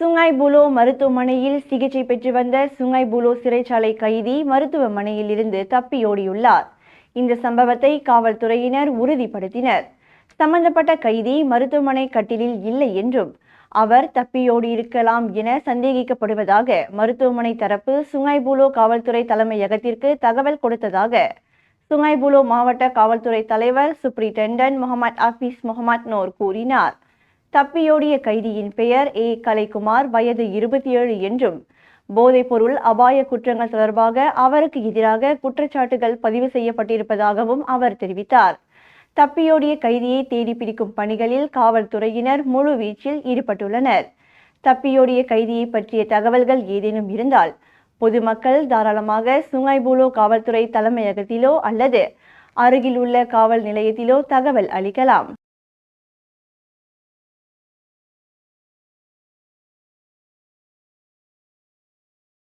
Sungai flow மருத்துவமனையில் சிகிச்சை பெற்று வந்த சுங்காய் புலோ சிறைச்சாலை கைதி மருத்துவமனையில் இருந்து தப்பியோடியுள்ளார் இந்த சம்பவத்தை காவல்துறையினர் உறுதிப்படுத்தினர். சம்பந்தப்பட்ட கைதி மருத்துவமனை கட்டிலில் இல்லை என்றும் அவர் தப்பியோடியிருக்கலாம் என சந்தேகிக்கப்படுவதாக மருத்துவமனை தரப்பு சுங்காய்பூலோ காவல்துறை தலைமையகத்திற்கு தகவல் கொடுத்ததாக சுங்காய்பூலோ மாவட்ட காவல்துறை தலைவர் superintendent Mohamed Hafiz Mohamed Nor கூறினார். தப்பியோடிய கைதியின் பெயர் ஏ. கலைக்குமார். வயது இருபத்தி ஏழு என்றும் போதைப்பொருள் அபாய குற்றங்கள் தொடர்பாக அவருக்கு எதிராக குற்றச்சாட்டுகள் பதிவு செய்யப்பட்டிருப்பதாகவும் அவர் தெரிவித்தார். தப்பியோடிய கைதியை தேடி பிடிக்கும் பணிகளில் காவல்துறையினர் முழு வீச்சில் ஈடுபட்டுள்ளனர். தப்பியோடிய கைதியை பற்றிய தகவல்கள் ஏதேனும் இருந்தால் பொதுமக்கள் தாராளமாக சுங்காய்பூலோ காவல்துறை தலைமையகத்திலோ அல்லது அருகில் உள்ள காவல் நிலையத்திலோ தகவல் அளிக்கலாம்.